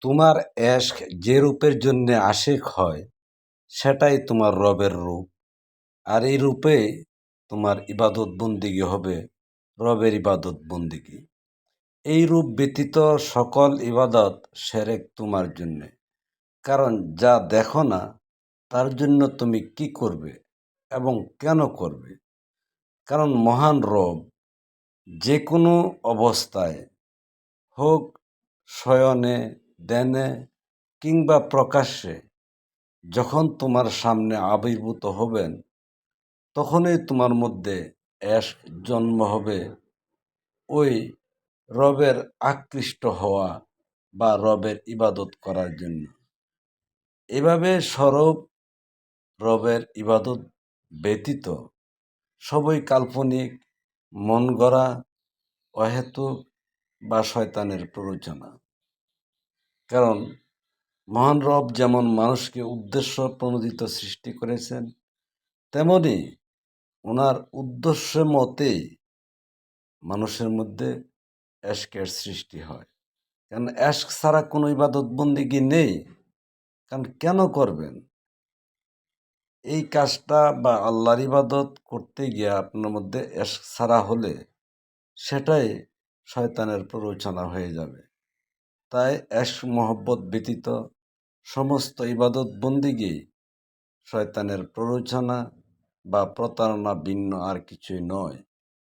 তোমার এশক যে রূপের জন্যে আশেক হয়, সেটাই তোমার রবের রূপ। আর এই রূপে তোমার ইবাদত বন্দিগি হবে, রবের ইবাদত বন্দিগি। এই রূপ ব্যতীত সকল ইবাদত সেরেক তোমার জন্যে। কারণ যা দেখো না, তার জন্য তুমি কি করবে এবং কেন করবে? কারণ মহান রব যে কোনো অবস্থায় হোক, শয়নে দেনে কিংবা প্রকাশ্যে যখন তোমার সামনে আবির্ভূত হবেন, তখনই তোমার মধ্যে অ্যাশ জন্ম হবে। ওই রবের আকৃষ্ট হওয়া বা রবের ইবাদত করার জন্য। এভাবে সরব রবের ইবাদত ব্যতীত সবই কাল্পনিক মন গড়া অহেতুক বা শয়তানের প্ররোচনা। কারণ মহান রব যেমন মানুষকে উদ্দেশ্য প্রণোদিত সৃষ্টি করেছেন, তেমনি ওনার উদ্দেশ্য মতেই মানুষের মধ্যে অ্যাশকের সৃষ্টি হয়। কারণ অ্যাশক ছাড়া কোনো ইবাদত বন্দিগি নেই। কারণ কেন করবেন? এই কাজটা বা আল্লাহর ইবাদত করতে গিয়ে আপনার মধ্যে অ্যাশক ছাড়া হলে সেটাই শয়তানের প্ররোচনা হয়ে যাবে। তাই অ্যাশ মহব্বত ব্যতীত সমস্ত ইবাদত বন্দিগি শয়তানের প্ররোচনা বা প্রতারণা ভিন্ন আর কিছুই নয়।